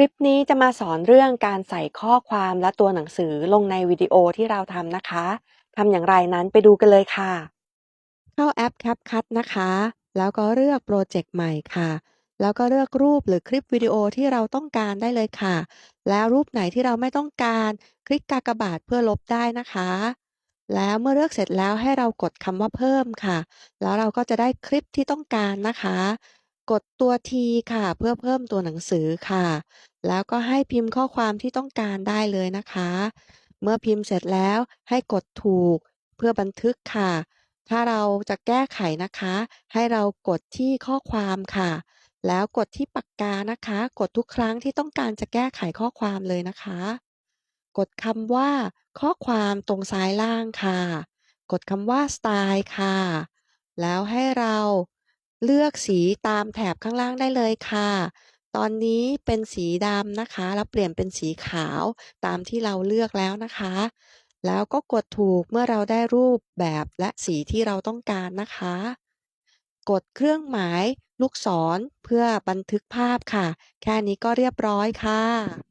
คลิปนี้จะมาสอนเรื่องการใส่ข้อความและตัวหนังสือลงในวิดีโอที่เราทำนะคะ ทำอย่างไรนั้นไปดูกันเลยค่ะ เข้าแอป CapCut นะคะ แล้วก็เลือกโปรเจกต์ใหม่ค่ะ แล้วก็เลือกรูปหรือคลิปวิดีโอที่เราต้องการได้เลยค่ะ แล้วรูปไหนที่เราไม่ต้องการคลิกกากบาทเพื่อลบได้นะคะ แล้วเมื่อเลือกเสร็จแล้วให้เรากดคำว่าเพิ่มค่ะ แล้วเราก็จะได้คลิปที่ต้องการนะคะ กดตัว T ค่ะ เพื่อเพิ่มตัวหนังสือค่ะ แล้วก็ให้พิมพ์ข้อความที่ต้องการได้เลยนะคะ เมื่อพิมพ์เสร็จแล้วให้กดถูกเพื่อบันทึกค่ะ ถ้าเราจะแก้ไขนะคะ ให้เรากดที่ข้อความค่ะ แล้วกดที่ปากกานะคะ กดทุกครั้งที่ต้องการจะแก้ไขข้อความเลยนะคะ กดคำว่า ข้อความตรงซ้ายล่างค่ะ กดคำว่าสไตล์ค่ะ แล้วให้เรา เลือกสีตามแถบข้างล่างได้เลยค่ะ ตอนนี้เป็นสีดำนะคะ แล้วเปลี่ยนเป็นสีขาวตามที่เราเลือกแล้วนะคะ แล้วก็กดถูกเมื่อเราได้รูปแบบและสีที่เราต้องการนะคะ กดเครื่องหมายลูกศรเพื่อบันทึกภาพค่ะ แค่นี้ก็เรียบร้อยค่ะ